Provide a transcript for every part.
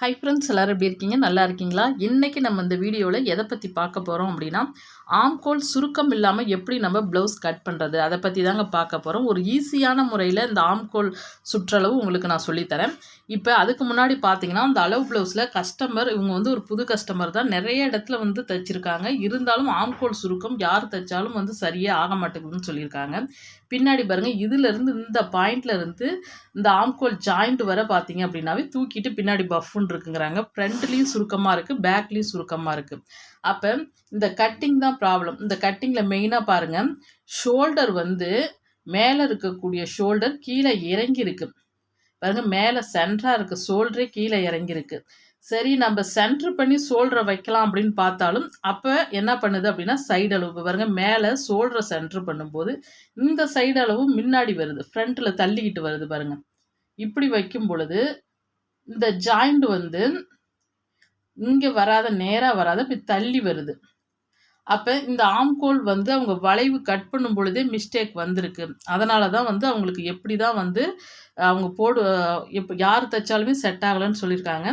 Hi friends எல்லோரும் எப்படி இருக்கீங்க? நல்லா இருக்கீங்களா? இன்றைக்கி நம்ம இந்த வீடியோவில் எதை பற்றி பார்க்க போகிறோம் அப்படின்னா ஆம்கோல் சுருக்கம் இல்லாமல் எப்படி நம்ம ப்ளவுஸ் கட் பண்ணுறது அதை பற்றி தாங்க பார்க்க போகிறோம் ஒரு ஈஸியான முறையில் இந்த ஆம்கோல் சுற்றளவு உங்களுக்கு நான் சொல்லித்தரேன் இப்போ அதுக்கு முன்னாடி பார்த்தீங்கன்னா அந்த அளவு ப்ளவுஸில் கஸ்டமர் இவங்க வந்து ஒரு புது கஸ்டமர் தான் நிறைய இடத்துல வந்து தைச்சிருக்காங்க. இருந்தாலும் ஆம்கோல் சுருக்கம் யார் தைச்சாலும் வந்து சரியாக ஆக மாட்டேங்குதுன்னு சொல்லியிருக்காங்க. பின்னாடி பாருங்கள் இதிலேருந்து இந்த பாயிண்ட்லேருந்து இந்த ஆம்கோல் ஜாயிண்ட் வர பார்த்தீங்க அப்படின்னாவே தூக்கிட்டு பின்னாடி பஃப்னு இருக்குங்கிறாங்க. ஃப்ரண்ட்லேயும் சுருக்கமாக இருக்குது பேக்லேயும் சுருக்கமாக இருக்குது அப்போ இந்த கட்டிங் தான் ப்ராப்ளம் இந்த கட்டிங்கில் மெயினாக பாருங்கள் ஷோல்டர் வந்து மேலே இருக்கக்கூடிய ஷோல்டர் கீழே இறங்கியிருக்கு. பாருங்கள் மேலே சென்டராக இருக்குது ஷோல்டரே கீழே இறங்கியிருக்கு. சரி நம்ம சென்ட்ரு பண்ணி சோல்டரை வைக்கலாம் அப்படின்னு பார்த்தாலும் அப்போ என்ன பண்ணுது அப்படின்னா சைடு அளவு. பாருங்க மேலே சோல்டரை சென்ட்ரு பண்ணும்போது இந்த சைடு அளவு முன்னாடி வருது. ஃப்ரண்ட்டில் தள்ளிக்கிட்டு வருது பாருங்க. இப்படி வைக்கும் பொழுது இந்த ஜாயிண்ட் வந்து இங்கே வராத நேராக வராத இப்படி தள்ளி வருது. அப்போ இந்த ஆம்கோல் வந்து அவங்க வளைவு கட் பண்ணும் பொழுதே மிஸ்டேக் வந்திருக்கு. அதனால தான் வந்து அவங்களுக்கு எப்படி தான் வந்து அவங்க போடு இப்போ யார் தைச்சாலுமே செட் ஆகலைன்னு சொல்லியிருக்காங்க.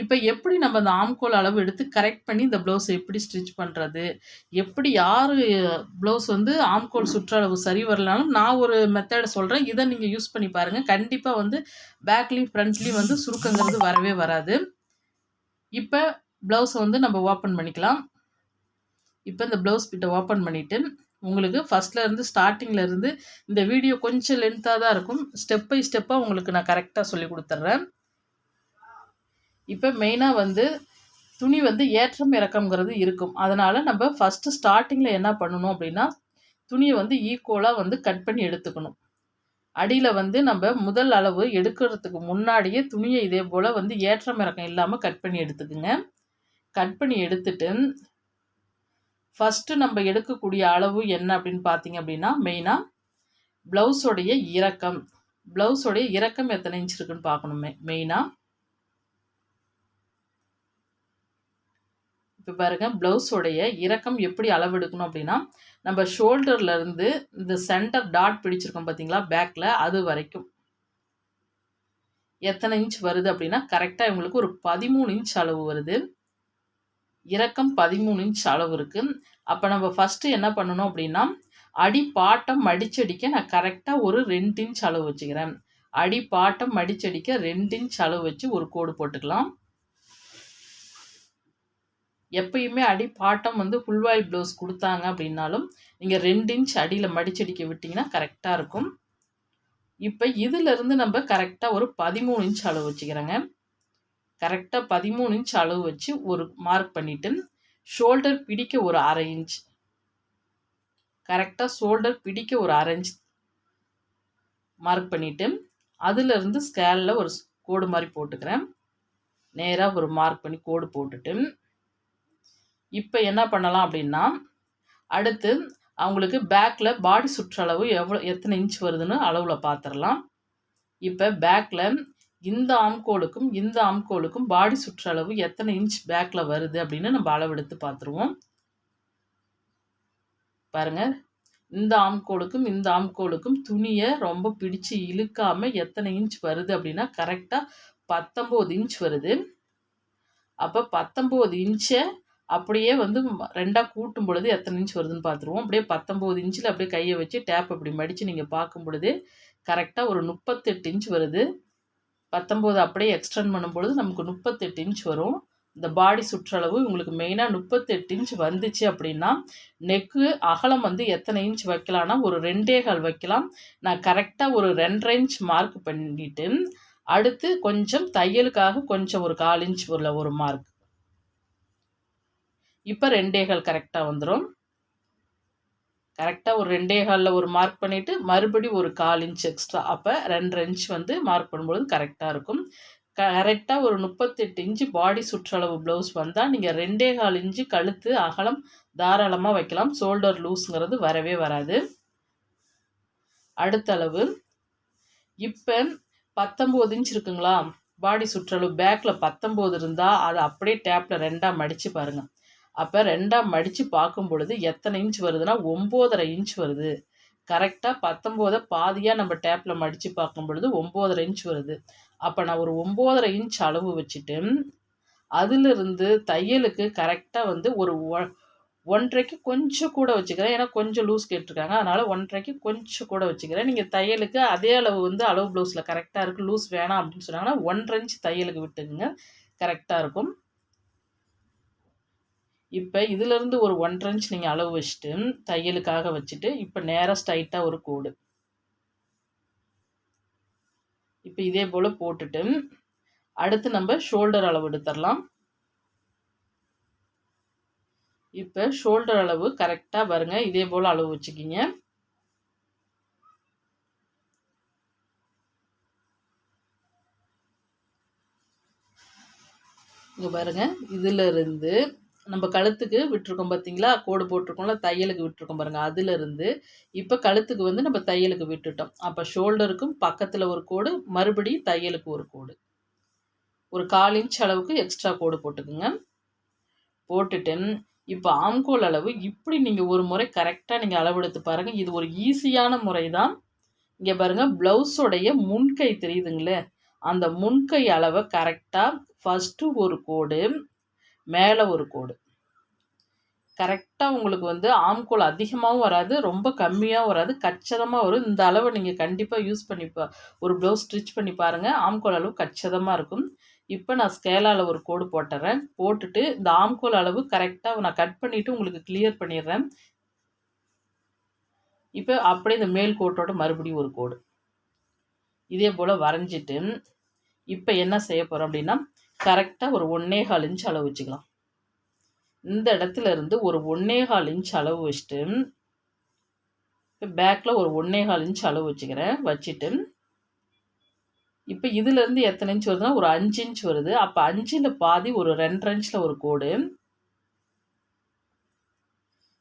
இப்போ எப்படி நம்ம அந்த ஆம்கோல் அளவு எடுத்து கரெக்ட் பண்ணி இந்த ப்ளவுஸை எப்படி ஸ்டிச் பண்ணுறது எப்படி யார் ப்ளவுஸ் வந்து ஆம்கோல் சுற்றளவு சரி வரலாலும் நான் ஒரு மெத்தடை சொல்கிறேன் இதை நீங்கள் யூஸ் பண்ணி பாருங்கள் கண்டிப்பாக வந்து பேக்லேயும் ஃப்ரண்ட்லேயும் வந்து சுருக்கங்கிறது வரவே வராது. இப்போ ப்ளவுஸை வந்து நம்ம ஓப்பன் பண்ணிக்கலாம். இப்போ இந்த ப்ளவுஸ் பிட்டை ஓப்பன் பண்ணிவிட்டு உங்களுக்கு ஃபஸ்ட்லேருந்து ஸ்டார்டிங்லேருந்து இந்த வீடியோ கொஞ்சம் லென்த்தாக தான் இருக்கும். ஸ்டெப் பை ஸ்டெப்பாக உங்களுக்கு நான் கரெக்டாக சொல்லி கொடுத்துட்றேன் இப்போ மெயினாக வந்து துணி வந்து ஏற்றம் இறக்கம்ங்கிறது இருக்கும். அதனால் நம்ம ஃபஸ்ட்டு ஸ்டார்டிங்கில் என்ன பண்ணணும் அப்படின்னா துணியை வந்து ஈக்குவலாக வந்து கட் பண்ணி எடுத்துக்கணும். அடியில் வந்து நம்ம முதல் அளவு எடுக்கிறதுக்கு முன்னாடியே துணியை இதே போல் வந்து ஏற்றம் இறக்கம் இல்லாமல் கட் பண்ணி எடுத்துக்குங்க. கட் பண்ணி எடுத்துட்டு ஃபஸ்ட்டு நம்ம எடுக்கக்கூடிய அளவு என்ன அப்படின்னு பார்த்தீங்க அப்படின்னா மெயினாக ப்ளவுஸோடைய இறக்கம். ப்ளவுஸோடைய இறக்கம் எத்தனை இன்ச் இருக்குன்னு பார்க்கணும். மெயினாக இப்போ பாருங்கள் ப்ளவுஸோடைய இறக்கம் எப்படி அளவெடுக்கணும் அப்படின்னா நம்ம ஷோல்டர்லேருந்து இந்த சென்டர் டாட் பிடிச்சிருக்கோம் பார்த்தீங்களா பேக்கில் அது வரைக்கும். எத்தனை இன்ச் வருது அப்படின்னா கரெக்டாக இவங்களுக்கு ஒரு பதிமூணு இன்ச் அளவு வருது. இறக்கம் பதிமூணு இன்ச் அளவு இருக்குது அப்போ நம்ம ஃபஸ்ட்டு என்ன பண்ணணும் அப்படின்னா அடி பாட்டம் மடிச்சடிக்க நான் கரெக்டாக ஒரு ரெண்டு இன்ச் அளவு வச்சுக்கிறேன். அடி பாட்டம் மடிச்சடிக்க ரெண்டு இன்ச் அளவு வச்சு ஒரு கோடு போட்டுக்கலாம். எப்பயுமே அடி பாட்டம் வந்து ஃபுல்வாயில் ப்ளவுஸ் கொடுத்தாங்க அப்படின்னாலும் நீங்கள் ரெண்டு இன்ச் அடியில் மடிச்சடிக்க விட்டிங்கன்னா கரெக்டாக இருக்கும். இப்போ இதிலிருந்து நம்ம கரெக்டாக ஒரு பதிமூணு இன்ச் அளவு வச்சுக்கிறேங்க. கரெக்டாக பதிமூணு இன்ச் அளவு வச்சு ஒரு மார்க் பண்ணிவிட்டு ஷோல்டர் பிடிக்க ஒரு அரை இன்ச் கரெக்டாக ஷோல்டர் பிடிக்க ஒரு அரை இன்ச் மார்க் பண்ணிவிட்டு அதிலிருந்து ஸ்கேலில் ஒரு கோடு மாதிரி போட்டுக்கிறேன். நேராக ஒரு மார்க் பண்ணி கோடு போட்டுட்டு இப்போ என்ன பண்ணலாம் அப்படின்னா அடுத்து அவங்களுக்கு பேக்கில் பாடி சுற்றளவு எவ்வளோ எத்தனை இன்ச் வருதுன்னு அளவில் பார்த்துடலாம் இப்போ பேக்கில் இந்த ஆம்கோலுக்கும் இந்த ஆம்கோலுக்கும் பாடி சுற்றளவு எத்தனை இன்ச் பேக்கில் வருது அப்படின்னு நம்ம அளவெடுத்து பார்த்துருவோம். பாருங்கள் இந்த ஆம்கோலுக்கும் இந்த ஆம்கோலுக்கும் துணியை ரொம்ப பிடிச்சு இழுக்காமல் எத்தனை இன்ச் வருது அப்படின்னா கரெக்டாக பத்தொம்போது இன்ச் வருது. அப்போ பத்தொம்போது இன்ச்சை அப்படியே வந்து ரெண்டாக கூட்டும் பொழுது எத்தனை இன்ச் வருதுன்னு பார்த்துருவோம். அப்படியே பத்தொம்போது இன்ச்சில் அப்படியே கையை வச்சு டேப் அப்படி மடித்து நீங்கள் பார்க்கும் பொழுது கரெக்டாக ஒரு முப்பத்தெட்டு இன்ச் வருது. பத்தொம்போது அப்படியே எக்ஸ்டெண்ட் பண்ணும்பொழுது நமக்கு முப்பத்தெட்டு இன்ச் வரும். இந்த பாடி சுற்றளவு உங்களுக்கு மெயினாக முப்பத்தெட்டு இன்ச் வந்துச்சு அப்படின்னா நெக்கு அகலம் வந்து எத்தனை இன்ச் வைக்கலாம்னா ஒரு ரெண்டே கால் வைக்கலாம். நான் கரெக்டாக ஒரு ரெண்டரை இன்ச் மார்க் பண்ணிவிட்டு அடுத்து கொஞ்சம் தையலுக்காக கொஞ்சம் ஒரு கால் இன்ச் உள்ள ஒரு மார்க் இப்போ ரெண்டேகால் கரெக்டாக வந்துடும் கரெக்டாக ஒரு ரெண்டே காலில் ஒரு மார்க் பண்ணிவிட்டு மறுபடி ஒரு கால் இன்ச் எக்ஸ்ட்ரா அப்போ ரெண்டு இன்ச் வந்து மார்க் பண்ணும்பொழுது கரெக்டாக இருக்கும். கரெக்டாக ஒரு முப்பத்தெட்டு இன்ச்சு பாடி சுற்றளவு ப்ளவுஸ் வந்தால் நீங்கள் ரெண்டே கால் இன்ச்சு கழுத்து அகலம் தாராளமாக வைக்கலாம். ஷோல்டர் லூஸுங்கிறது வரவே வராது. அடுத்த அளவு. இப்போ பத்தொம்போது இன்ச் இருக்குங்களா? பாடி சுற்றளவு பேக்கில் பத்தொம்போது இருந்தால் அதை அப்படியே டேப்பில் ரெண்டாக மடித்து பாருங்கள் அப்போ ரெண்டாக மடித்து பார்க்கும் பொழுது எத்தனை இன்ச் வருதுன்னா ஒம்போதரை இன்ச் வருது. கரெக்டாக பத்தொம்போதை பாதியாக நம்ம டேப்பில் மடித்து பார்க்கும் பொழுது ஒம்போதரை இன்ச் வருது. அப்போ நான் ஒரு ஒம்போதரை இன்ச் அளவு வச்சுட்டு அதிலிருந்து தையலுக்கு கரெக்டாக வந்து ஒரு ஒன்றரைக்கு கொஞ்சம் கூட வச்சுக்கிறேன். ஏன்னா கொஞ்சம் லூஸ் கேட்டிருக்காங்க. அதனால் ஒன்றரைக்கு கொஞ்சம் கூட வச்சுக்கிறேன். நீங்கள் தையலுக்கு அதே அளவு வந்து அளவு ப்ளவுஸில் கரெக்டாக இருக்குது லூஸ் வேணாம் அப்படின்னு சொன்னாங்கன்னா ஒன்றரை இன்ச் தையலுக்கு விட்டுக்குங்க. கரெக்டாக இருக்கும். இப்போ இதிலேருந்து ஒரு ஒன்றரை இன்ச் நீங்கள் அளவு வச்சுட்டு தையலுக்காக வச்சுட்டு இப்போ நேராக ஸ்ட்ரைட்டாக ஒரு கோடு. இப்போ இதே போல் போட்டுட்டு அடுத்து நம்ம ஷோல்டர் அளவு எடுத்துடலாம். இப்போ ஷோல்டர் அளவு கரெக்டாக பாருங்க இதே போல் அளவு வச்சுக்கிங்க. இங்கே பாருங்க இதிலிருந்து நம்ம கழுத்துக்கு விட்டுருக்கோம் பார்த்தீங்களா கோடு போட்டிருக்கோம்ல தையலுக்கு விட்டுருக்கோம் பாருங்கள் அதிலிருந்து இப்போ கழுத்துக்கு வந்து நம்ம தையலுக்கு விட்டுட்டோம். அப்போ ஷோல்டருக்கும் பக்கத்தில் ஒரு கோடு மறுபடியும் தையலுக்கு ஒரு கோடு. ஒரு கால் இன்ச் அளவுக்கு எக்ஸ்ட்ரா கோடு போட்டுக்குங்க. போட்டுட்டு இப்போ ஆம்கோல் அளவு இப்படி நீங்கள் ஒரு முறை கரெக்டாக நீங்கள் அளவெடுத்து பாருங்கள் இது ஒரு ஈஸியான முறை தான் இங்கே பாருங்கள் ப்ளவுஸோடைய முன்கை தெரியுதுங்களே? அந்த முன்கை அளவை கரெக்டாக ஃபஸ்ட்டு ஒரு கோடு மேலே ஒரு கோடு. கரெக்டாக உங்களுக்கு வந்து ஆம்கோல் அதிகமாகவும் வராது ரொம்ப கம்மியாகவும் வராது கச்சிதமாக வரும். இந்த அளவை நீங்கள் கண்டிப்பாக யூஸ் பண்ணி பா ஒரு ப்ளவுஸ் ஸ்டிச் பண்ணி பாருங்கள் ஆம்கோல் அளவு கச்சிதமாக இருக்கும். இப்போ நான் ஸ்கேலால் ஒரு கோடு போட்டுறேன். போட்டுட்டு இந்த ஆம்கோல் அளவு கரெக்டாக நான் கட் பண்ணிவிட்டு உங்களுக்கு கிளியர் பண்ணிடுறேன். இப்போ அப்படியே இந்த மேல் கோட்டோட மறுபடியும் ஒரு கோடு. இதே போல் வரைஞ்சிட்டு இப்போ என்ன செய்ய போகிறோம் அப்படின்னா கரெக்டாக ஒரு ஒன்னே கால் இன்ச் அளவு வச்சுக்கலாம். இந்த இடத்துல இருந்து ஒரு ஒன்னே கால் இன்ச் அளவு வச்சுட்டு இப்போ பேக்கில் ஒரு ஒன்னே கால் இன்ச் அளவு வச்சுக்கிறேன். வச்சுட்டு இப்போ இதுலேருந்து எத்தனை இன்ச் வருதுன்னா ஒரு அஞ்சு இன்ச் வருது. அப்போ அஞ்சில் பாதி ஒரு ரெண்டரை இன்ச்சில் ஒரு கோடு.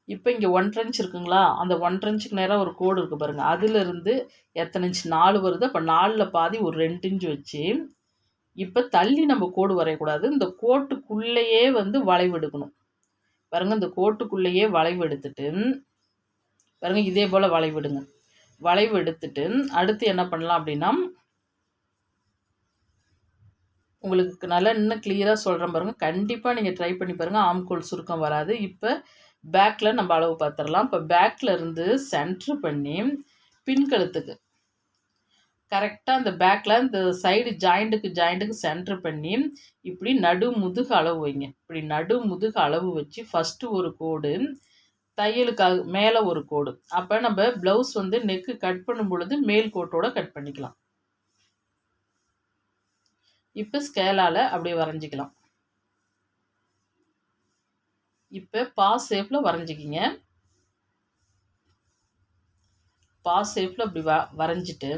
இப்போ இங்கே ஒன்றரை இன்ச் இருக்குங்களா? அந்த ஒன்றரை இன்ச்சுக்கு நேராக ஒரு கோடு இருக்குது பாருங்கள் அதுலேருந்து எத்தனை இன்ச் நாலு வருது. அப்போ நாலில் பாதி ஒரு ரெண்டு இன்ச் வச்சு இப்போ தள்ளி நம்ம கோடு வரையக்கூடாது. இந்த கோட்டுக்குள்ளேயே வந்து வளைவு எடுக்கணும். பாருங்கள் இந்த கோட்டுக்குள்ளேயே வளைவு எடுத்துட்டு பாருங்கள் இதே போல் வளைவு எடுங்க. வளைவு எடுத்துட்டு அடுத்து என்ன பண்ணலாம் அப்படின்னா உங்களுக்கு நல்லா இன்னும் கிளியராக சொல்கிறேன் பாருங்கள் கண்டிப்பாக நீங்கள் ட்ரை பண்ணி பாருங்கள் ஆம்கோல் சுருக்கம் வராது. இப்போ பேக்கில் நம்ம அளவு பார்த்துடலாம். இப்போ பேக்கில் இருந்து சென்ட்ரு பண்ணி பின்கழுத்துக்கு கரெக்டாக அந்த பேக்கில் இந்த சைடு ஜாயிண்ட்டுக்கு ஜாயிண்ட்டுக்கு சென்டர் பண்ணி இப்படி நடு முதுகு அளவு வைங்க. இப்படி நடு முதுகு அளவு வச்சு ஃபஸ்ட்டு ஒரு கோடு தையலுக்காக மேலே ஒரு கோடு. அப்போ நம்ம ப்ளவுஸ் வந்து நெக்கு கட் பண்ணும் பொழுது மேல் கோட்டோட கட் பண்ணிக்கலாம். இப்போ ஸ்கேலால் அப்படியே வரைஞ்சிக்கலாம். இப்போ பாஸ் ஷேப்பில் வரைஞ்சிக்கிங்க. பாஸ் ஷேப்பில் அப்படி வ வரைஞ்சிட்டு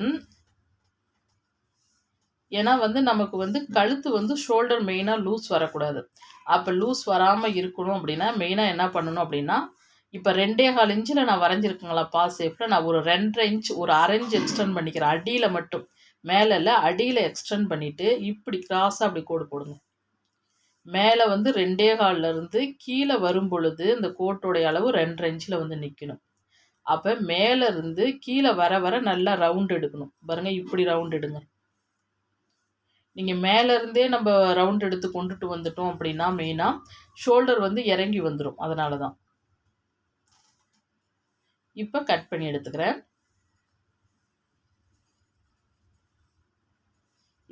ஏன்னா வந்து நமக்கு வந்து கழுத்து வந்து ஷோல்டர் மெயினாக லூஸ் வரக்கூடாது. அப்போ லூஸ் வராமல் இருக்கணும் அப்படின்னா மெயினாக என்ன பண்ணணும் அப்படின்னா இப்போ ரெண்டே கால் இன்ச்சில் நான் வரைஞ்சிருக்கேங்களா பாஸ் ஷேப்பில் நான் ஒரு ரெண்டரை இன்ச் ஒரு அரை இன்ச் எக்ஸ்டெண்ட் பண்ணிக்கிறேன். அடியில் மட்டும். மேலே இல்லை அடியில் எக்ஸ்டெண்ட் பண்ணிவிட்டு இப்படி கிராஸாக அப்படி கோடு போடுங்க. மேலே வந்து ரெண்டே இருந்து கீழே வரும் பொழுது இந்த கோட்டோடைய அளவு ரெண்டரை இன்ச்சில் வந்து நிற்கணும் அப்போ மேலேருந்து கீழே வர வர நல்லா ரவுண்ட் எடுக்கணும். பாருங்கள் இப்படி ரவுண்ட் எடுங்க. நீங்கள் மேலேருந்தே நம்ம ரவுண்ட் எடுத்து கொண்டுட்டு வந்துட்டோம் அப்படின்னா மெயினாக ஷோல்டர் வந்து இறங்கி வந்துடும் அதனால தான் இப்போ கட் பண்ணி எடுத்துக்கிறேன்.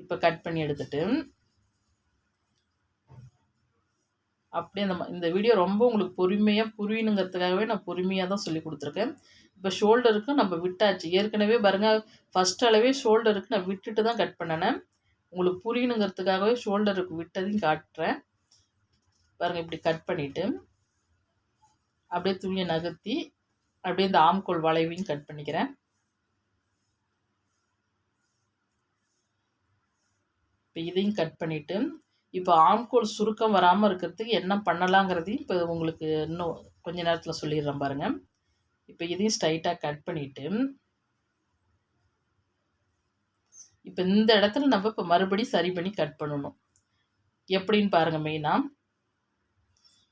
இப்போ கட் பண்ணி எடுத்துட்டு அப்படியே நம்ம இந்த வீடியோ ரொம்ப உங்களுக்கு பொறுமையாக புரியணுங்கிறதுக்காகவே நான் பொறுமையாக தான் சொல்லி கொடுத்துருக்கேன். இப்போ ஷோல்டருக்கு நம்ம விட்டாச்சு. ஏற்கனவே பாருங்கள் ஃபஸ்ட் அளவே ஷோல்டருக்கு நான் விட்டுட்டு தான் கட் பண்ணினேன். உங்களுக்கு புரியணுங்கிறதுக்காகவே ஷோல்டருக்கு விட்டதையும் காட்டுறேன். பாருங்கள் இப்படி கட் பண்ணிவிட்டு அப்படியே துணியை நகர்த்தி அப்படியே இந்த ஆம்கோல் வளைவையும் கட் பண்ணிக்கிறேன். இப்போ இதையும் கட் பண்ணிவிட்டு இப்போ ஆம்கோல் சுருக்கம் வராமல் இருக்கிறதுக்கு என்ன பண்ணலாங்கிறதையும் இப்போ உங்களுக்கு இன்னும் கொஞ்ச நேரத்தில் சொல்லிடுறேன் பாருங்கள் இப்போ இதையும் ஸ்ட்ரைட்டாக கட் பண்ணிவிட்டு இப்போ இந்த இடத்துல நம்ம இப்போ மறுபடி சரி பண்ணி கட் பண்ணணும். எப்படின்னு பாருங்கள் மெயினாக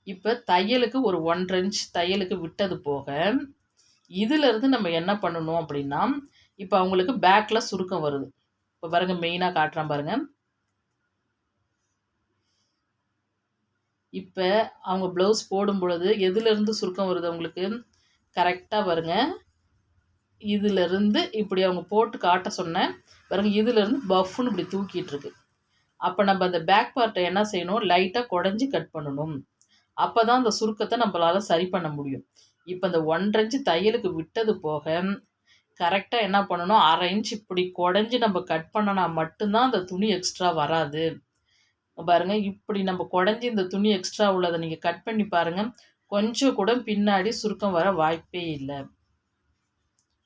இப்போ தையலுக்கு ஒரு ஒன்றரை இன்ச் தையலுக்கு விட்டது போக இதிலிருந்து நம்ம என்ன பண்ணணும் அப்படின்னா இப்போ அவங்களுக்கு பேக்கில் சுருக்கம் வருது. இப்போ பாருங்கள் மெயினாக காட்டுறேன் பாருங்கள் இப்போ அவங்க ப்ளவுஸ் போடும் பொழுது எதுலேருந்து சுருக்கம் வருது அவங்களுக்கு? கரெக்டாக பாருங்க. இதிலிருந்து இப்படி அவங்க போட்டு காட்ட சொன்னேன். பிறகு இதிலிருந்து பஃப்னு இப்படி தூக்கிட்டு இருக்கு அப்போ நம்ம அந்த பேக் பார்ட்டை என்ன செய்யணும்? லைட்டாக குடஞ்சி கட் பண்ணணும். அப்போ தான் அந்த சுருக்கத்தை நம்மளால் சரி பண்ண முடியும். இப்போ இந்த ஒன்றரை இன்ச்சு தையலுக்கு விட்டது போக கரெக்டாக என்ன பண்ணணும்? அரை இன்ச் இப்படி குடஞ்சி நம்ம கட் பண்ணனா மட்டும்தான் அந்த துணி எக்ஸ்ட்ரா வராது. பாருங்க இப்படி நம்ம குடஞ்சி இந்த துணி எக்ஸ்ட்ரா உள்ளதை நீங்கள் கட் பண்ணி பாருங்கள் கொஞ்சம் கூட பின்னாடி சுருக்கம் வர வாய்ப்பே இல்லை.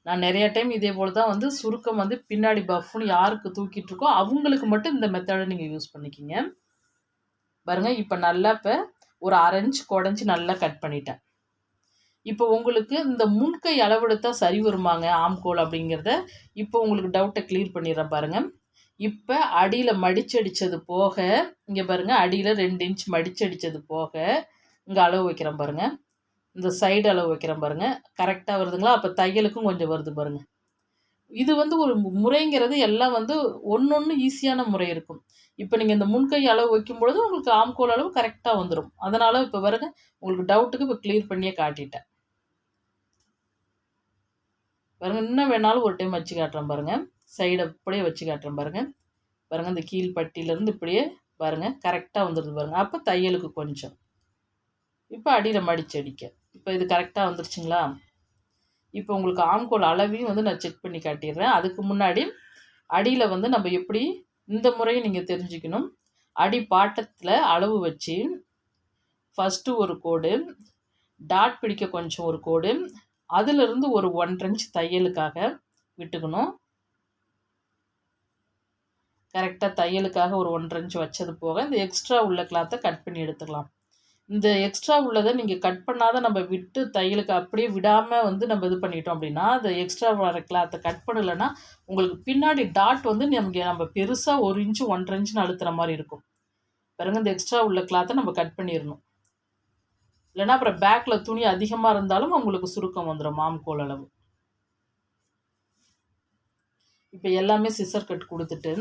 நான் நிறைய டைம் இதே போல் தான் வந்து சுருக்கம் வந்து பின்னாடி பஃப்னு யாருக்கு தூக்கிட்டு இருக்கோ அவங்களுக்கு மட்டும் இந்த மெத்தடை நீங்கள் யூஸ் பண்ணிக்கிங்க. பாருங்கள் இப்போ நல்லா இப்போ ஒரு அரை இன்ச் குடஞ்சி நல்லா கட் பண்ணிட்டேன். இப்போ உங்களுக்கு இந்த முன்கை அளவெடுத்தா சரி வருமாங்க ஆம்கோல் அப்படிங்கிறத இப்போ உங்களுக்கு டவுட்டை கிளியர் பண்ணிடுறேன் பாருங்கள் இப்போ அடியில் மடிச்சடித்தது போக இங்கே பாருங்கள் அடியில் ரெண்டு இன்ச் மடிச்சடித்தது போக இங்கே அளவு வைக்கிறேன் பாருங்கள் இந்த சைடு அளவு வைக்கிறேன் பாருங்கள் கரெக்டாக வருதுங்களா? அப்போ தையலுக்கும் கொஞ்சம் வருது பாருங்கள் இது வந்து ஒரு முறைங்கிறது எல்லாம் வந்து ஒன்று ஒன்று ஈஸியான முறை இருக்கும். இப்போ நீங்கள் இந்த முன்கை அளவு வைக்கும் பொழுது உங்களுக்கு ஆம்கோல் அளவு கரெக்டாக வந்துடும் அதனால் இப்போ பாருங்க உங்களுக்கு டவுட்டுக்கு இப்போ கிளியர் பண்ணியே காட்டிட்டேன். பாருங்கள் இன்னும் வேணாலும் ஒரு டைம் வச்சு காட்டுறேன் பாருங்கள் சைடை அப்படியே வச்சு காட்டுறேன் பாருங்கள் பாருங்கள் இந்த கீழ் பட்டியிலேருந்து இப்படியே பாருங்கள் கரெக்டாக வந்துடுது பாருங்கள் அப்போ தையலுக்கு கொஞ்சம். இப்போ அடியில் மடிச்சு அடிக்க. இப்போ இது கரெக்டாக வந்துருச்சுங்களா? இப்போ உங்களுக்கு ஆம்கோல் அளவையும் வந்து நான் செக் பண்ணி காட்டிடுறேன். அதுக்கு முன்னாடி அடியில் வந்து நம்ம எப்படி இந்த முறையை நீங்கள் தெரிஞ்சுக்கணும். அடி பாட்டத்தில் அளவு வச்சு ஃபஸ்ட்டு ஒரு கோடு டாட் பிடிக்க கொஞ்சம் ஒரு கோடு அதிலிருந்து ஒரு ஒன்றரை இன்ச் தையலுக்காக விட்டுக்கணும். கரெக்டாக தையலுக்காக ஒரு ஒன்றரை இன்ச் வச்சது போக இந்த எக்ஸ்ட்ரா உள்ள கிளாத்தை கட் பண்ணி எடுத்துக்கலாம். இந்த எக்ஸ்ட்ரா உள்ளதை நீங்கள் கட் பண்ணாத நம்ம விட்டு தையலுக்கு அப்படியே விடாமல் வந்து நம்ம இது பண்ணிட்டோம் அப்படின்னா அந்த எக்ஸ்ட்ரா வர கிளாத்தை கட் பண்ணலைன்னா உங்களுக்கு பின்னாடி டாட் வந்து நமக்கு நம்ம பெருசாக ஒரு இன்ச்சு ஒன்றரை இன்ச்சுன்னு அழுத்துற மாதிரி இருக்கும். பிறகு இந்த எக்ஸ்ட்ரா உள்ள கிளாத்தை நம்ம கட் பண்ணிடணும். இல்லைன்னா அப்புறம் பேக்கில் துணி அதிகமாக இருந்தாலும் உங்களுக்கு சுருக்கம் வந்துடும் மாம்கோல் அளவு. இப்போ எல்லாமே சிசர் கட் கொடுத்துட்டு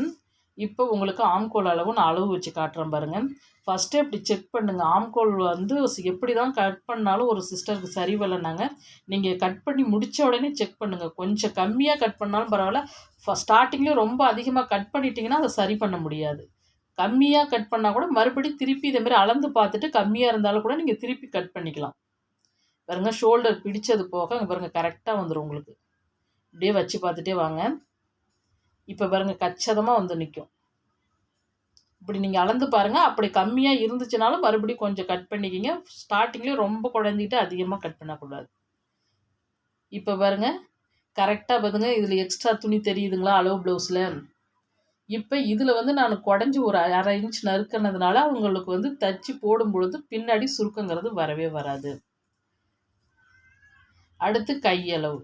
இப்போ உங்களுக்கு ஆம்கோல் அளவு நான் அளவு வச்சு காட்டுறேன் பாருங்கள் ஃபஸ்ட்டு இப்படி செக் பண்ணுங்கள் ஆம்கோல் வந்து எப்படி தான் கட் பண்ணாலும் ஒரு சிஸ்டருக்கு சரி நீங்கள் கட் பண்ணி முடித்த உடனே செக் பண்ணுங்கள் கொஞ்சம் கம்மியாக கட் பண்ணாலும் பரவாயில்ல. ஃபஸ்ட் ஸ்டார்டிங்லேயும் ரொம்ப அதிகமாக கட் பண்ணிட்டீங்கன்னா அதை சரி பண்ண முடியாது. கம்மியாக கட் பண்ணால் கூட மறுபடியும் திருப்பி இதேமாரி அளந்து பார்த்துட்டு கம்மியாக இருந்தாலும் கூட நீங்கள் திருப்பி கட் பண்ணிக்கலாம். பாருங்கள் ஷோல்டர் பிடிச்சது போக பாருங்கள் கரெக்டாக வந்துடும் உங்களுக்கு. இப்படியே வச்சு பார்த்துட்டே வாங்க. இப்போ பாருங்கள் கச்சதமாக வந்து நிற்கும் இப்படி நீங்கள் அளந்து பாருங்கள் அப்படி கம்மியாக இருந்துச்சுனாலும் மறுபடியும் கொஞ்சம் கட் பண்ணிக்கிங்க. ஸ்டார்டிங்லேயும் ரொம்ப குழஞ்சிக்கிட்டு அதிகமாக கட் பண்ணக்கூடாது. இப்போ பாருங்கள் கரெக்டாக பாருங்க இதில் எக்ஸ்ட்ரா துணி தெரியுதுங்களா அளவு ப்ளவுஸில் இப்போ இதில் வந்து நான் குடஞ்சி ஒரு அரை இன்ச் நறுக்கினதுனால அவங்களுக்கு வந்து தச்சு போடும் பொழுது பின்னாடி சுருக்கங்கிறது வரவே வராது. அடுத்து கையளவு.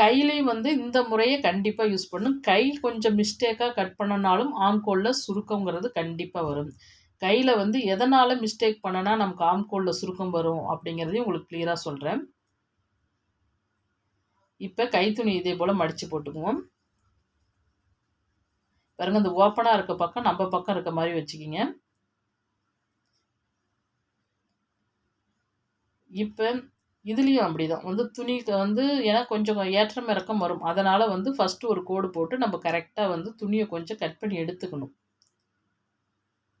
கையிலையும் வந்து இந்த முறையை கண்டிப்பாக யூஸ் பண்ணும் கை கொஞ்சம் மிஸ்டேக்காக கட் பண்ணனாலும் ஆம்கோலில் சுருக்கங்கிறது கண்டிப்பாக வரும். கையில் வந்து எதனால் மிஸ்டேக் பண்ணனா நமக்கு ஆம்கோலில் சுருக்கம் வரும் அப்படிங்கிறதையும் உங்களுக்கு கிளியராக சொல்கிறேன் இப்போ கைத்துணி இதே போல் மடித்து போட்டுக்குவோம். பாருங்க இந்த ஓப்பனாக இருக்க பக்கம் நம்ம பக்கம் இருக்க மாதிரி வச்சுக்கிங்க. இப்போ இதுலேயும் அப்படி தான் வந்து துணிக்கு வந்து ஏன்னா கொஞ்சம் ஏற்றம் இறக்கம் வரும். அதனால் வந்து ஃபஸ்ட்டு ஒரு கோடு போட்டு நம்ம கரெக்டாக வந்து துணியை கொஞ்சம் கட் பண்ணி எடுத்துக்கணும்.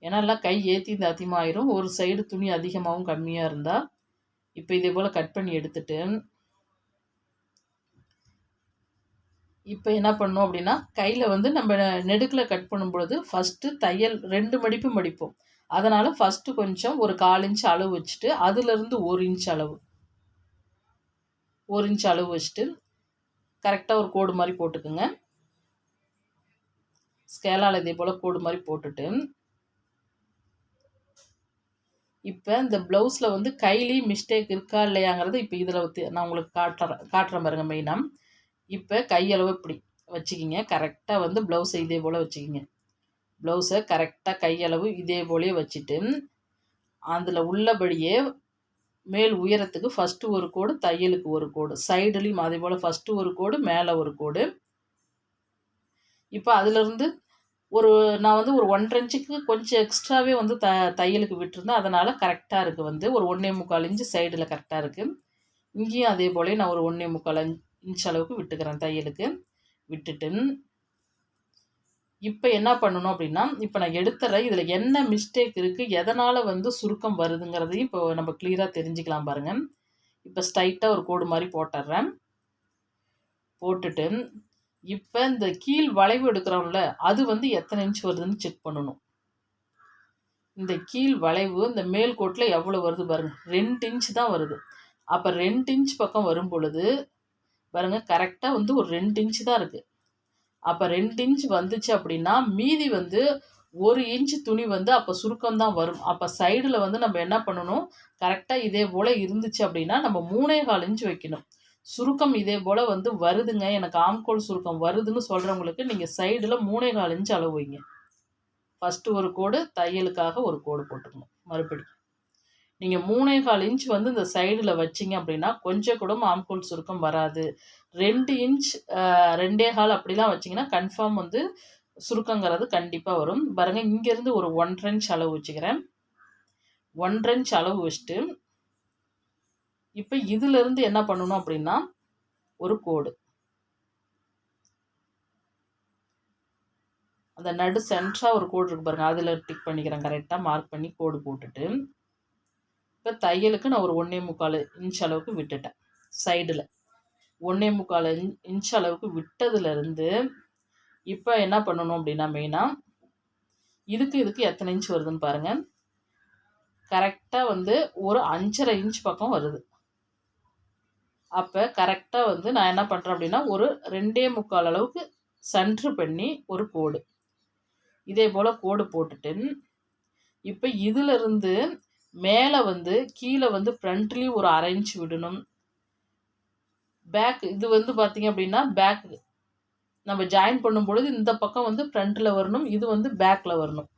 ஏன்னா எல்லாம் கை ஏற்றி இந்த அதிகமாகிடும் ஒரு சைடு துணி அதிகமாகவும் கம்மியாக இருந்தால் இப்போ இதே போல் கட் பண்ணி எடுத்துட்டு இப்போ என்ன பண்ணோம் அப்படின்னா கையில் வந்து நம்ம நெடுக்கில் கட் பண்ணும் பொழுது ஃபஸ்ட்டு தையல் ரெண்டு மடிப்பு மடிப்போம். அதனால் ஃபஸ்ட்டு கொஞ்சம் ஒரு கால் இன்ச் அளவு வச்சுட்டு அதுலேருந்து ஒரு இன்ச் அளவு. ஒரு இன்ச் அளவு வச்சுட்டு கரெக்டாக ஒரு கோடு மாதிரி போட்டுக்குங்க. ஸ்கேலால் இதே போல் கோடு மாதிரி போட்டுட்டு இப்போ இந்த ப்ளவுஸில் வந்து கையிலேயும் மிஸ்டேக் இருக்கா இல்லையாங்கிறது இப்போ இதில் நான் உங்களுக்கு காட்டுறேன் காட்டுறேன் பாருங்க மெயினாக இப்போ கையளவு இப்படி வச்சுக்கிங்க. கரெக்டாக வந்து ப்ளவுஸை இதே போல் வச்சுக்கிங்க. ப்ளவுஸை கரெக்டாக கையளவு இதே போலே வச்சுட்டு அதில் உள்ளபடியே மேல் உயரத்துக்கு ஃபஸ்ட்டு ஒரு கோடு தையலுக்கு ஒரு கோடு. சைடுலேயும் அதே போல் ஃபஸ்ட்டு ஒரு கோடு மேலே ஒரு கோடு. இப்போ அதிலிருந்து ஒரு நான் வந்து ஒரு ஒன்றரை இன்ச்சுக்கு கொஞ்சம் எக்ஸ்ட்ராவே வந்து த தையலுக்கு விட்டுருந்தேன். அதனால் கரெக்டாக இருக்குது வந்து. ஒரு ஒன்றே முக்கால் இன்ச்சு சைடில் கரெக்டாக இருக்குது இங்கேயும் அதே போல நான் ஒரு ஒன்றே முக்கால் இன்ச் அளவுக்கு விட்டுக்கிறேன் தையலுக்கு. விட்டுட்டு இப்போ என்ன பண்ணணும் அப்படின்னா இப்போ நான் எடுத்துறேன் இதில் என்ன மிஸ்டேக் இருக்குது எதனால் வந்து சுருக்கம் வருதுங்கிறதையும் இப்போ நம்ம கிளியராக தெரிஞ்சுக்கலாம் பாருங்கள் இப்போ ஸ்ட்ரைட்டாக ஒரு கோடு மாதிரி போட்டுடுறேன் போட்டுட்டு இப்போ இந்த கீழ் வளைவு எடுக்கிறோம்ல அது வந்து எத்தனை இன்ச் வருதுன்னு செக் பண்ணணும். இந்த கீழ் வளைவு இந்த மேல் கோட்டில் எவ்வளோ வருது பாருங்கள் ரெண்டு இன்ச் தான் வருது. அப்போ ரெண்டு இன்ச் பக்கம் வரும் பொழுது பாருங்கள் கரெக்டாக வந்து ஒரு ரெண்டு இன்ச் தான் இருக்குது அப்போ ரெண்டு இன்ச் வந்துச்சு அப்படின்னா மீதி வந்து ஒரு இன்ச் துணி வந்து அப்போ சுருக்கம் தான் வரும். அப்போ சைடில் வந்து நம்ம என்ன பண்ணணும்? கரெக்டாக இதே போல் இருந்துச்சு அப்படின்னா நம்ம மூணே கால் இன்ச் வைக்கணும். சுருக்கம் இதே போல் வந்து வருதுங்க. எனக்கு ஆம்கோல் சுருக்கம் வருதுன்னு சொல்கிறவங்களுக்கு நீங்கள் சைடில் மூணே கால் இன்ச் அளவு வைங்க. ஃபஸ்ட்டு ஒரு கோடு தையலுக்காக ஒரு கோடு போட்டுக்கணும். மறுபடி. நீங்கள் மூணே கால் இன்ச் வந்து இந்த சைடில் வச்சிங்க அப்படின்னா கொஞ்சம் கூட ஆம்கோல் சுருக்கம் வராது. ரெண்டு இன்ச் ரெண்டே கால் அப்படிலாம் வச்சிங்கன்னா கன்ஃபார்ம் வந்து சுருக்கங்கிறது கண்டிப்பாக வரும். பாருங்கள் இங்கேருந்து ஒரு ஒன்றரை இன்ச் அளவு வச்சுக்கிறேன். ஒன்றரை இன்ச் அளவு வச்சுட்டு இப்போ இதிலிருந்து என்ன பண்ணணும் அப்படின்னா ஒரு கோடு. அந்த நடு சென்ட்ராக ஒரு கோடு இருக்கு பாருங்கள் அதில் டிக் பண்ணிக்கிறேன் கரெக்டாக மார்க் பண்ணி கோடு போட்டுட்டு இப்போ தையலுக்கு நான் ஒரு ஒன்றே முக்கால் இன்ச் அளவுக்கு விட்டுட்டேன் சைடில் ஒன்றே முக்கால் இன் இன்ச் அளவுக்கு விட்டதுலேருந்து இப்போ என்ன பண்ணணும் அப்படின்னா மெயினாக இதுக்கு இதுக்கு எத்தனை இன்ச் வருதுன்னு பாருங்கள் கரெக்டாக வந்து ஒரு அஞ்சரை இன்ச் பக்கம் வருது. அப்போ கரெக்டாக வந்து நான் என்ன பண்ணுறேன் அப்படின்னா ஒரு ரெண்டே முக்கால் அளவுக்கு சென்ட்ரு பண்ணி ஒரு கோடு. இதே போல் கோடு போட்டுட்டு இப்போ இதிலிருந்து மேலே வந்து கீழே வந்து ஃப்ரண்ட்லேயும் ஒரு அரை இன்ச் விடணும். பேக் இது வந்து பார்த்திங்க அப்படின்னா பேக் நம்ம ஜாயின் பண்ணும் பொழுது இந்த பக்கம் வந்து ஃப்ரண்ட்டில் வரணும் இது வந்து பேக்கில் வரணும்.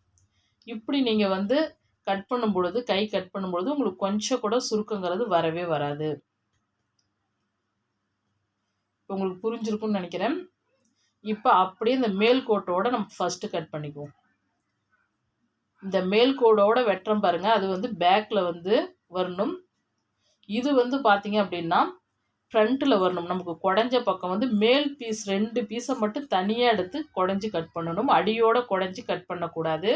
இப்படி நீங்கள் வந்து கட் பண்ணும் பொழுது கை கட் பண்ணும் பொழுது உங்களுக்கு கொஞ்சம் கூட சுருக்கங்கிறது வரவே வராது. இப்போ உங்களுக்கு புரிஞ்சிருக்கும்னு நினைக்கிறேன். இப்போ அப்படியே இந்த மேல் கோட்டோட நம்ம ஃபஸ்ட்டு கட் பண்ணிக்குவோம். இந்த மேல் கோடோட வெட்டுறோம் பாருங்கள் அது வந்து பேக்கில் வந்து வரணும். இது வந்து பார்த்தீங்க அப்படின்னா ஃப்ரண்ட்டில் வரணும். நமக்கு குடஞ்ச பக்கம் வந்து மேல் பீஸ் ரெண்டு பீஸை மட்டும் தனியாக எடுத்து குடஞ்சி கட் பண்ணணும். அடியோடு குடஞ்சி கட் பண்ணக்கூடாது.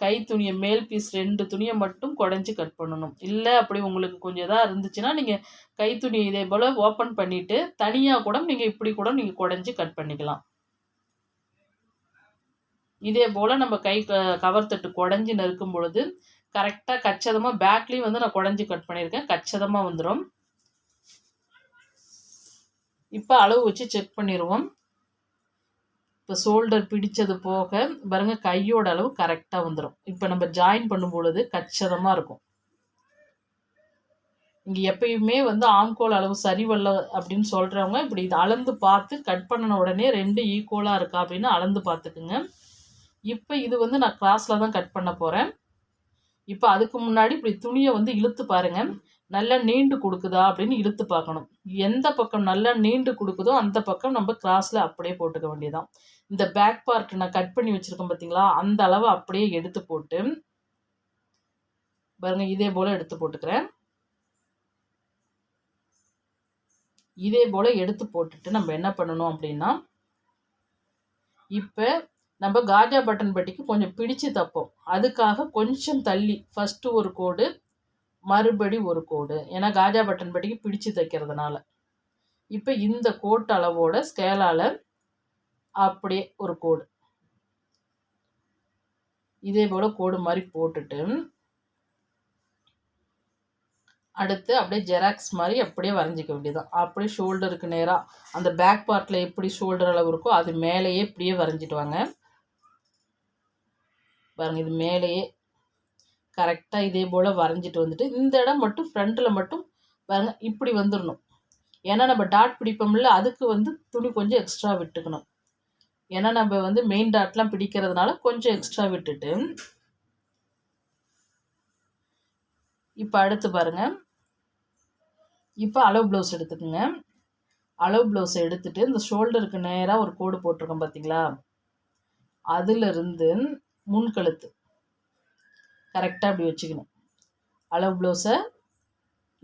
கை துணியை மேல் பீஸ் ரெண்டு துணியை மட்டும் குடஞ்சி கட் பண்ணணும். இல்லை அப்படி உங்களுக்கு கொஞ்சம் இதாக இருந்துச்சுன்னா நீங்கள் கை துணி இதே போல் ஓப்பன் பண்ணிவிட்டு தனியாக கூட நீங்கள் இப்படி கூட நீங்கள் குடஞ்சி கட் பண்ணிக்கலாம். இதே போல் நம்ம கை க கவர் தட்டு குடஞ்சி நறுக்கும் பொழுது கரெக்டாக கச்சதமாக பேக்லேயும் வந்து நான் குடஞ்சி கட் பண்ணியிருக்கேன். கச்சதமாக வந்துடும் இப்போ அளவு வச்சு செக் பண்ணிடுவோம் இப்போ ஷோல்டர் பிடித்தது போக பாருங்கள் கையோட அளவு கரெக்டாக வந்துடும் இப்போ நம்ம ஜாயின் பண்ணும் பொழுது கச்சிதமாக இருக்கும். இங்கே எப்பயுமே வந்து ஆம்கோல் அளவு சரிவல்ல அப்படின்னு சொல்கிறவங்க இப்படி இது அளந்து பார்த்து கட் பண்ணின உடனே ரெண்டு ஈக்குவலாக இருக்கா அப்படின்னு அளந்து பார்த்துக்குங்க. இப்போ இது வந்து நான் கிளாஸில் தான் கட் பண்ண போகிறேன் இப்போ அதுக்கு முன்னாடி இப்படி துணியை வந்து இழுத்து பாருங்கள் நல்லா நீண்டு கொடுக்குதா அப்படின்னு இழுத்து பார்க்கணும். எந்த பக்கம் நல்லா நீண்டு கொடுக்குதோ அந்த பக்கம் நம்ம கிராஸில் அப்படியே போட்டுக்க வேண்டியதான் இந்த பேக் பார்ட் நான் கட் பண்ணி வச்சுருக்கேன் பார்த்தீங்களா அந்த அளவு அப்படியே எடுத்து போட்டு பாருங்க இதே போல் எடுத்து போட்டுக்கிறேன். இதே போல் எடுத்து போட்டுட்டு நம்ம என்ன பண்ணணும் அப்படின்னா இப்போ நம்ம காஜா பட்டன் பட்டிக்கு கொஞ்சம் பிடிச்சு தப்போம். அதுக்காக கொஞ்சம் தள்ளி ஃபஸ்ட்டு ஒரு கோடு மறுபடி ஒரு கோடு. ஏன்னா காஜா பட்டன் பட்டிக்கு பிடிச்சு தைக்கிறதுனால. இப்போ இந்த கோட் அளவோட ஸ்கேலால் அப்படியே ஒரு கோடு. இதே போல் கோடு மாதிரி போட்டுட்டு அடுத்து அப்படியே ஜெராக்ஸ் மாதிரி அப்படியே வரைஞ்சிக்க வேண்டியதான் அப்படியே ஷோல்டருக்கு நேராக அந்த பேக் பார்ட்டில் எப்படி ஷோல்டர் அளவு இருக்கோ அது மேலேயே இப்படியே வரைஞ்சிட்டு வாங்க. பாருங்கள் இது மேலேயே கரெக்டாக இதே போல் வரைஞ்சிட்டு வந்துட்டு இந்த இடம் மட்டும் ஃப்ரண்ட்டில் மட்டும் பாருங்க இப்படி வந்துடணும் ஏன்னா நம்ம டாட் பிடிப்போம்ல அதுக்கு வந்து துணி கொஞ்சம் எக்ஸ்ட்ரா விட்டுக்கணும். ஏன்னா நம்ம வந்து மெயின் டாட்லாம் பிடிக்கிறதுனால கொஞ்சம் எக்ஸ்ட்ரா விட்டுட்டு இப்போ அடுத்து பாருங்கள் இப்போ அளவு ப்ளவுஸ் எடுத்துக்கோங்க. அளவு ப்ளவுஸை எடுத்துகிட்டு இந்த ஷோல்டருக்கு நேராக ஒரு கோடு போட்டிருக்கோம் பார்த்தீங்களா அதிலிருந்து முன்கழுத்து. கரெக்டாக இப்படி வச்சுக்கணும். அளவு ப்ளவுஸை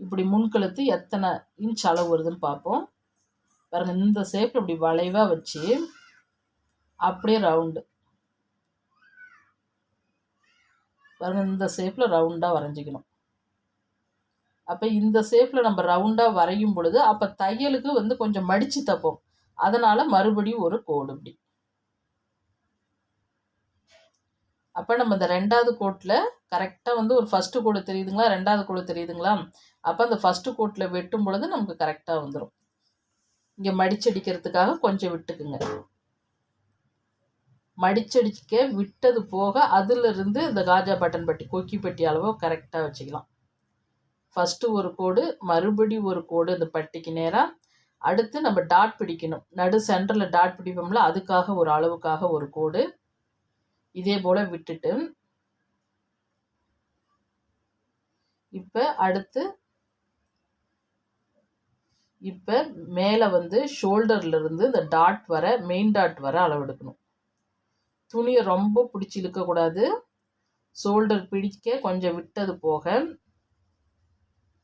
இப்படி முன்கழுத்து எத்தனை இன்ச் அளவு வருதுன்னு பார்ப்போம். பாருங்க இந்த ஷேப்பில் இப்படி வளைவாக வச்சு அப்படியே ரவுண்டு பாருங்க இந்த ஷேப்பில் ரவுண்டாக வரைஞ்சிக்கணும். அப்போ இந்த ஷேப்பில் நம்ம ரவுண்டாக வரையும் பொழுது அப்போ தையலுக்கு வந்து கொஞ்சம் மடித்து தப்போம். அதனால் மறுபடியும் ஒரு கோடு இப்படி. அப்போ நம்ம இந்த ரெண்டாவது கோட்டில் கரெக்டாக வந்து ஒரு ஃபஸ்ட்டு கோடு தெரியுதுங்களா? ரெண்டாவது கோடு தெரியுதுங்களா? அப்போ அந்த ஃபஸ்ட்டு கோட்டில் வெட்டும் பொழுது நமக்கு கரெக்டாக வந்துடும் இங்கே மடிச்சடிக்கிறதுக்காக கொஞ்சம் விட்டுக்குங்க. மடிச்சடிக்க விட்டது போக அதிலிருந்து இந்த காஜா பட்டன் பட்டி கொக்கி பட்டி அளவு கரெக்டாக வச்சுக்கலாம். ஃபஸ்ட்டு ஒரு கோடு மறுபடி ஒரு கோடு இந்த பட்டிக்கு நேராக அடுத்து நம்ம டாட் பிடிக்கணும். நடு சென்டரில் டாட் பிடிப்போம்ல அதுக்காக ஒரு அளவுக்காக ஒரு கோடு. இதே போல் விட்டுட்டு இப்போ அடுத்து இப்போ மேலே வந்து ஷோல்டர்லேருந்து இந்த டாட் வர மெயின் டாட் வர அளவு எடுக்கணும் துணியை ரொம்ப பிடிச்சி இழுக்கக்கூடாது ஷோல்டர் பிடிக்க கொஞ்சம் விட்டது போக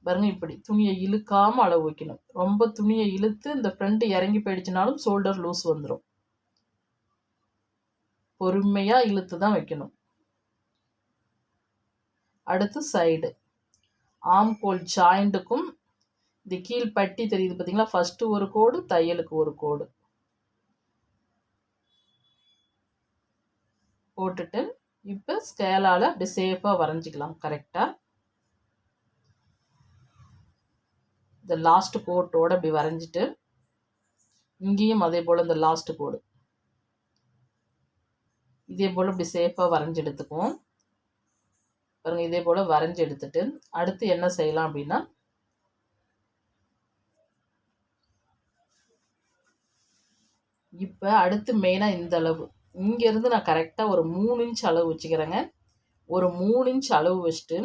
பாருங்க இப்படி துணியை இழுக்காமல் அளவு வைக்கணும். ரொம்ப துணியை இழுத்து இந்த ஃப்ரண்ட் இறங்கி போயிடுச்சுனாலும் ஷோல்டர் லூஸ் வந்துடும் பொறுமையாக இழுத்து தான் வைக்கணும். அடுத்து சைடு ஆம்கோல் ஜாயிண்ட்டுக்கும் இந்த கீழ் பட்டி தெரியுது பார்த்தீங்களா ஃபஸ்ட்டு ஒரு கோடு தையலுக்கு ஒரு கோடு. போட்டுட்டு இப்போ ஸ்கேலால் அப்படி சேஃபாக வரைஞ்சிக்கலாம் கரெக்டாக இந்த லாஸ்ட் கோட்டோடு அப்படி வரைஞ்சிட்டு இங்கேயும் அதே போல் இந்த லாஸ்ட் கோடு இதே போல் இப்படி சேஃபாக வரைஞ்சி எடுத்துக்குவோம். பாருங்கள் இதே போல் வரைஞ்சி எடுத்துட்டு அடுத்து என்ன செய்யலாம் அப்படின்னா இப்போ அடுத்து மெயினாக இந்த அளவு. இங்கேருந்து நான் கரெக்டாக ஒரு மூணு இன்ச் அளவு வச்சுக்கிறேங்க. ஒரு மூணு இன்ச் அளவு வச்சுட்டு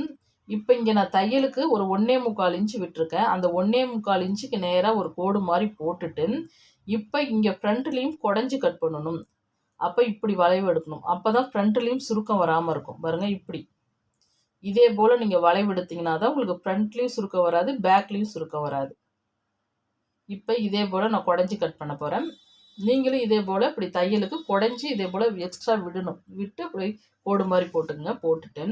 இப்போ இங்கே நான் தையலுக்கு ஒரு ஒன்றே முக்கால் இன்ச்சு விட்டுருக்கேன். அந்த ஒன்றே முக்கால் இன்ச்சுக்கு நேராக ஒரு கோடு மாதிரி போட்டுட்டு இப்போ இங்கே ஃப்ரண்ட்லேயும் குடஞ்சி கட் பண்ணணும். அப்போ இப்படி வளைவு எடுக்கணும். அப்போ தான் ஃப்ரண்ட்லேயும் சுருக்கம் வராமல் இருக்கும். பாருங்கள் இப்படி. இதே போல் நீங்கள் வளைவு எடுத்தீங்கன்னா தான் உங்களுக்கு ஃப்ரண்ட்லேயும் சுருக்கம் வராது பேக்லேயும் சுருக்கம் வராது. இப்போ இதே போல் நான் குடஞ்சி கட் பண்ண போகிறேன் நீங்களும் இதே போல் இப்படி தையலுக்கு குடஞ்சி இதே போல் எக்ஸ்ட்ரா விடணும். விட்டு அப்படி கோடு மாதிரி போட்டுக்கங்க. போட்டுட்டு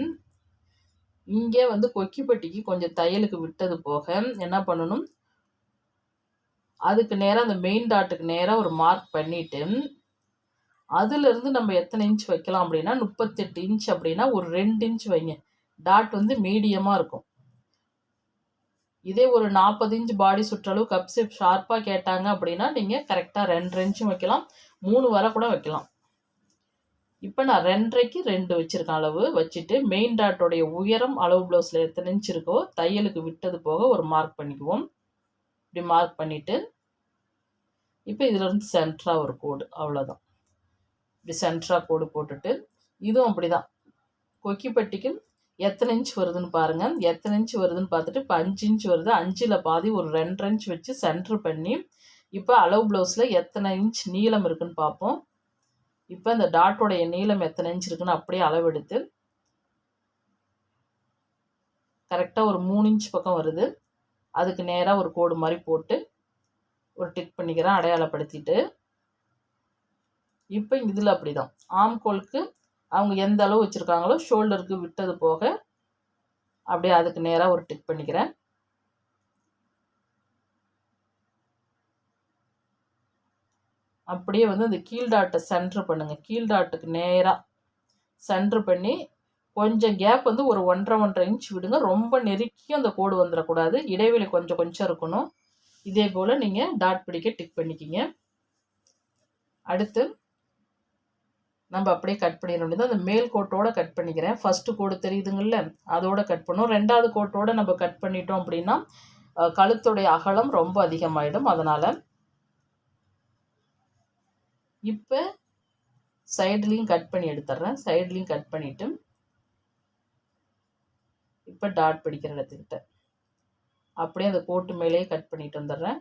இங்கே வந்து கொக்கிப்பட்டிக்கு கொஞ்சம் தையலுக்கு விட்டது போக என்ன பண்ணணும்? அதுக்கு நேராக அந்த மெயின் டாட்டுக்கு நேராக ஒரு மார்க் பண்ணிவிட்டு அதுலேருந்து நம்ம எத்தனை இன்ச் வைக்கலாம் அப்படின்னா முப்பத்தெட்டு இன்ச் அப்படின்னா ஒரு ரெண்டு இன்ச் வைங்க. டாட் வந்து மீடியமாக இருக்கும். இதே ஒரு நாற்பது இன்ச் பாடி சுற்றளவு கப் ஷேப் ஷார்ப்பாக கேட்டாங்க அப்படின்னா நீங்கள் கரெக்டாக ரெண்டு இன்ச்சும் வைக்கலாம். மூணு வரை கூட வைக்கலாம். இப்போ நான் ரெண்டரைக்கு ரெண்டு வச்சுருக்கேன் அளவு வச்சுட்டு மெயின் டாட்டோடைய உயரம் அளவு ப்ளவுஸில் எத்தனை இன்ச் இருக்கோ தையலுக்கு விட்டது போக ஒரு மார்க் பண்ணிக்குவோம். இப்படி மார்க் பண்ணிவிட்டு இப்போ இதில் இருந்து சென்டராக ஒரு கோடு. அவ்வளோதான் இப்படி சென்டராக கோடு போட்டுட்டு இதுவும் அப்படி தான் கொக்கிப்பட்டிக்கு எத்தனை இன்ச் வருதுன்னு பாருங்கள் எத்தனை இன்ச் வருதுன்னு பார்த்துட்டு இப்போ அஞ்சு இன்ச் வருது. அஞ்சில் பாதி ஒரு ரெண்டரை இன்ச் வச்சு சென்ட்ரு பண்ணி இப்போ அளவு ப்ளவுஸில் எத்தனை இன்ச் நீளம் இருக்குன்னு பார்ப்போம். இப்போ இந்த டாட்டோடைய நீளம் எத்தனை இன்ச் இருக்குன்னு அப்படியே அளவெடுத்து கரெக்டாக ஒரு மூணு இன்ச் பக்கம் வருது. அதுக்கு நேராக ஒரு கோடு மாதிரி போட்டு ஒரு டிக் பண்ணிக்கிறேன் அடையாளப்படுத்திட்டு இப்போ இதில் அப்படி தான் ஆம்கோலுக்கு அவங்க எந்த அளவு வச்சுருக்காங்களோ ஷோல்டருக்கு விட்டது போக அப்படியே அதுக்கு நேராக ஒரு டிக் பண்ணிக்கிறேன். அப்படியே வந்து அந்த கீழ் டாட்டை சென்ட்ரு பண்ணுங்கள் கீழ் டாட்டுக்கு நேராக சென்ட்ரு பண்ணி கொஞ்சம் கேப் வந்து ஒரு ஒன்றரை ஒன்றரை இன்ச் விடுங்க. ரொம்ப நெருக்கியும் அந்த கோடு வந்துடக்கூடாது. இடைவெளி கொஞ்சம் கொஞ்சம் இருக்கணும். இதே போல் நீங்கள் டாட் பிடிக்க டிக் பண்ணிக்கிங்க. அடுத்து நம்ம அப்படியே கட் பண்ணிட வேண்டியது அந்த மேல் கோட்டோட கட் பண்ணிக்கிறேன். ஃபஸ்ட்டு கோடு தெரியுதுங்கள்ல அதோட கட் பண்ணும். ரெண்டாவது கோட்டோட நம்ம கட் பண்ணிட்டோம் அப்படின்னா கழுத்துடைய அகலம் ரொம்ப அதிகமாயிடும். அதனால் இப்போ சைட்லேயும் கட் பண்ணி எடுத்துட்றேன். சைட்லேயும் கட் பண்ணிவிட்டு இப்போ டாட் பிடிக்கிற இடத்துக்கிட்ட. அப்படியே அந்த கோட்டு மேலேயே கட் பண்ணிட்டு வந்துடுறேன்.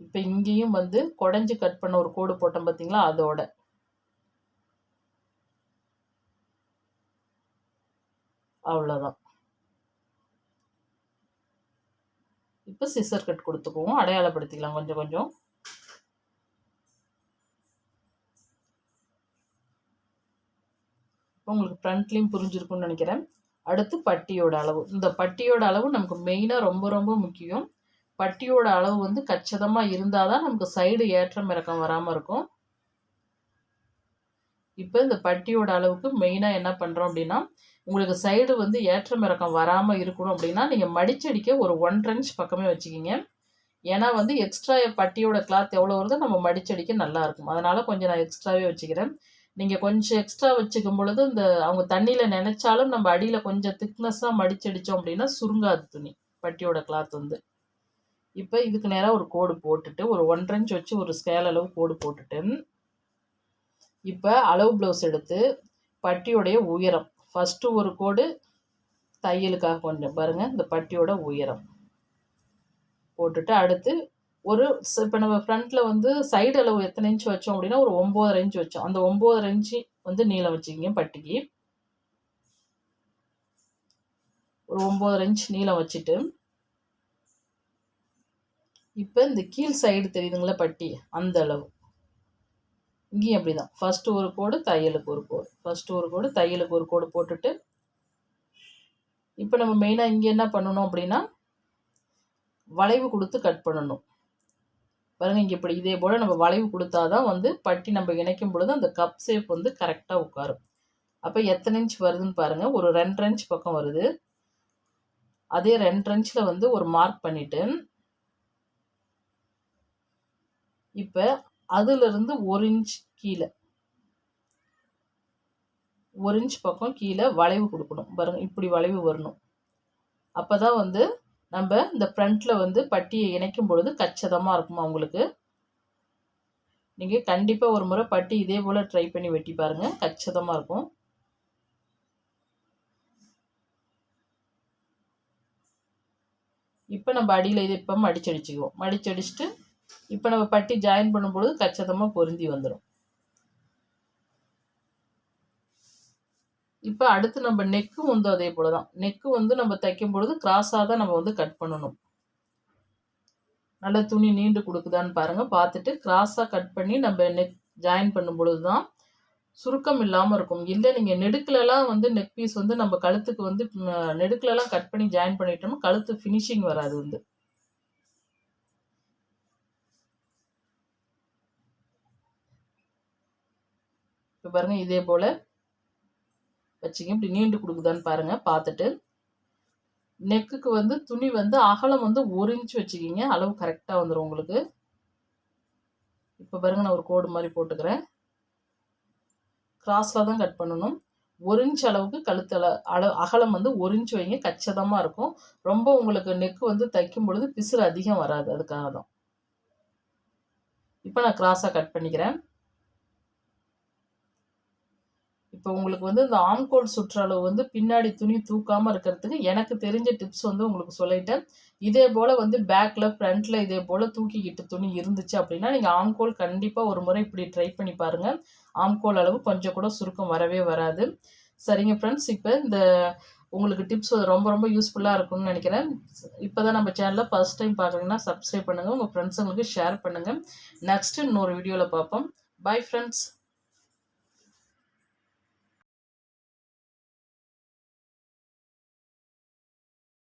இப்போ இங்கேயும் வந்து குடஞ்சி கட் பண்ண ஒரு கோடு போட்டோம் பார்த்தீங்களா அதோட. அவ்வளோதான் இப்போ சிசர் கட் கொடுத்துக்குவோம். அடையாளப்படுத்திக்கலாம் கொஞ்சம் கொஞ்சம். உங்களுக்கு ஃப்ரண்ட்லேயும் புரிஞ்சிருக்கும்னு நினைக்கிறேன். அடுத்து பட்டியோட அளவு. இந்த பட்டியோட அளவு நமக்கு மெயினாக ரொம்ப ரொம்ப முக்கியம். பட்டியோட அளவு வந்து கச்சிதமாக இருந்தால் தான் நமக்கு சைடு ஏற்றம் இறக்கம் வராமல் இருக்கும். இப்போ இந்த பட்டியோட அளவுக்கு மெயினாக என்ன பண்ணுறோம் அப்படின்னா உங்களுக்கு சைடு வந்து ஏற்றம் இறக்கம் வராமல் இருக்கணும் அப்படின்னா நீங்கள் மடிச்சடிக்க ஒரு ஒன்றரை இன்ச் பக்கமே வச்சுக்கிங்க. ஏன்னா வந்து எக்ஸ்ட்ரா பட்டியோட கிளாத் எவ்வளோ வருதோ நம்ம மடிச்சடிக்க நல்லாயிருக்கும் அதனால் கொஞ்சம் நான் எக்ஸ்ட்ராவே வச்சுக்கிறேன். நீங்கள் கொஞ்சம் எக்ஸ்ட்ரா வச்சுக்கும் பொழுது இந்த அவங்க தண்ணியில் நினச்சாலும் நம்ம அடியில் கொஞ்சம் திக்னஸாக மடிச்சடித்தோம் அப்படின்னா சுருங்காது துணி பட்டியோட கிளாத் வந்து. இப்போ இதுக்கு நேராக ஒரு கோடு போட்டுட்டு ஒரு ஒன்றரை இன்ச் வச்சு ஒரு ஸ்கேல் அளவு கோடு போட்டுட்டு இப்போ அளவு ப்ளவுஸ் எடுத்து பட்டியோடைய உயரம். ஃபஸ்ட்டு ஒரு கோடு தையலுக்காக கொஞ்சம் பாருங்கள் இந்த பட்டியோட உயரம். போட்டுட்டு அடுத்து ஒரு இப்போ நம்ம ஃப்ரண்ட்டில் வந்து சைடு அளவு எத்தனை இன்ச் வச்சோம் அப்படின்னா ஒரு ஒம்போதரை இன்ச் வச்சோம். அந்த ஒம்போதரை இன்ச்சு வந்து நீளம் வச்சுக்கிங்க பட்டிக்கு. ஒரு ஒம்போதரை இன்ச் நீளம் வச்சுட்டு இப்போ இந்த கீழ் சைடு தெரியுதுங்களா பட்டி? அந்த அளவு. இங்கேயும் அப்படி தான் ஃபஸ்ட்டு ஒரு கோடு தையலுக்கு ஒரு கோடு. ஃபஸ்ட்டு ஒரு கோடு தையலுக்கு ஒரு கோடு போட்டுட்டு இப்போ நம்ம மெயினாக இங்கே என்ன பண்ணணும் அப்படின்னா வளைவு கொடுத்து கட் பண்ணணும். பாருங்கள் இங்கே இப்படி இதே போல் நம்ம வளைவு கொடுத்தா தான் வந்து பட்டி நம்ம இணைக்கும் பொழுது அந்த கப் ஷேப் வந்து கரெக்டாக உட்காரும். அப்போ எத்தனை இன்ச் வருதுன்னு பாருங்கள் ஒரு ரெண்டரை இன்ச் பக்கம் வருது. அதே ரெண்டரை இன்ச்சில் வந்து ஒரு மார்க் பண்ணிவிட்டு இப்போ அதுலேருந்து ஒரு இன்ச் கீழே. ஒரு இன்ச் பக்கம் கீழே வளைவு கொடுக்கணும். பாருங்கள் இப்படி வளைவு வரணும். அப்போ தான் வந்து நம்ம இந்த ஃப்ரண்ட்டில் வந்து பட்டியை இணைக்கும் பொழுது கச்சிதமாக இருக்குமா உங்களுக்கு? நீங்கள் கண்டிப்பாக ஒரு முறை பட்டி இதே போல் ட்ரை பண்ணி வெட்டி பாருங்கள் கச்சிதமாக இருக்கும். இப்போ நம்ம அடியில் இது இப்போ மடிச்சடிச்சுக்குவோம் மடிச்சடிச்சுட்டு இப்போ நம்ம பட்டி ஜாயின் பண்ணும்பொழுது கச்சிதமாக பொருந்தி வந்துடும் இப்போ அடுத்து நம்ம நெக்கு வந்து அதே போல தான் நெக்கு வந்து நம்ம தைக்கும் பொழுது கிராஸாக தான் நம்ம வந்து கட் பண்ணணும். நல்ல துணி நீண்டு கொடுக்குதான்னு பாருங்கள் பார்த்துட்டு கிராஸாக கட் பண்ணி நம்ம நெக் ஜாயின் பண்ணும் பொழுது தான் சுருக்கம் இல்லாமல் இருக்கும். இல்லை நீங்கள் நெடுக்கிலலாம் வந்து நெக் பீஸ் வந்து நம்ம கழுத்துக்கு வந்து நெடுக்கிலலாம் கட் பண்ணி ஜாயின் பண்ணிட்டோம்னா கழுத்து ஃபினிஷிங் வராது வந்து. இப்போ பாருங்கள் இதே போல் வச்சுங்க. இப்படி நீண்டு கொடுக்குதான்னு பாருங்கள் பார்த்துட்டு. நெக்குக்கு வந்து துணி வந்து அகலம் வந்து ஒரு இன்ச் வச்சுக்கிங்க. அளவு கரெக்டாக வந்துடும் உங்களுக்கு. இப்போ பாருங்கள் நான் ஒரு கோடு மாதிரி போட்டுக்கிறேன். கிராஸில் தான் கட் பண்ணணும். ஒரு இன்ச் அளவுக்கு கழுத்தள அளவு அகலம் வந்து ஒரு இன்ச் வைங்க கச்சிதமாக இருக்கும். ரொம்ப உங்களுக்கு நெக்கு வந்து தைக்கும் பொழுது பிசுறு அதிகம் வராது அதுக்காக தான். இப்போ நான் கிராஸாக கட் பண்ணிக்கிறேன். இப்போ உங்களுக்கு வந்து இந்த ஆம்கோல் சுற்றளவு வந்து பின்னாடி துணி தூக்காமல் இருக்கிறதுக்கு எனக்கு தெரிஞ்ச டிப்ஸ் வந்து உங்களுக்கு சொல்லிட்டேன். இதே போல் வந்து பேக்கில் ஃப்ரண்ட்டில் இதே போல் தூக்கிக்கிட்டு துணி இருந்துச்சு அப்படின்னா நீங்கள் ஆம்கோல் கண்டிப்பாக ஒரு முறை இப்படி ட்ரை பண்ணி பாருங்கள் ஆம்கோல் அளவு கொஞ்சம் கூட சுருக்கம் வரவே வராது. சரிங்க ஃப்ரெண்ட்ஸ் இப்போ இந்த உங்களுக்கு டிப்ஸ் ரொம்ப ரொம்ப யூஸ்ஃபுல்லாக இருக்கும்னு நினைக்கிறேன். இப்போ தான் நம்ம சேனலில் ஃபஸ்ட் டைம் பார்க்குறீங்கன்னா சப்ஸ்கிரைப் பண்ணுங்கள் உங்கள் ஃப்ரெண்ட்ஸுங்களுக்கு ஷேர் பண்ணுங்கள் நெக்ஸ்ட்டு இன்னொரு வீடியோவில் பார்ப்போம் பாய் ஃப்ரெண்ட்ஸ்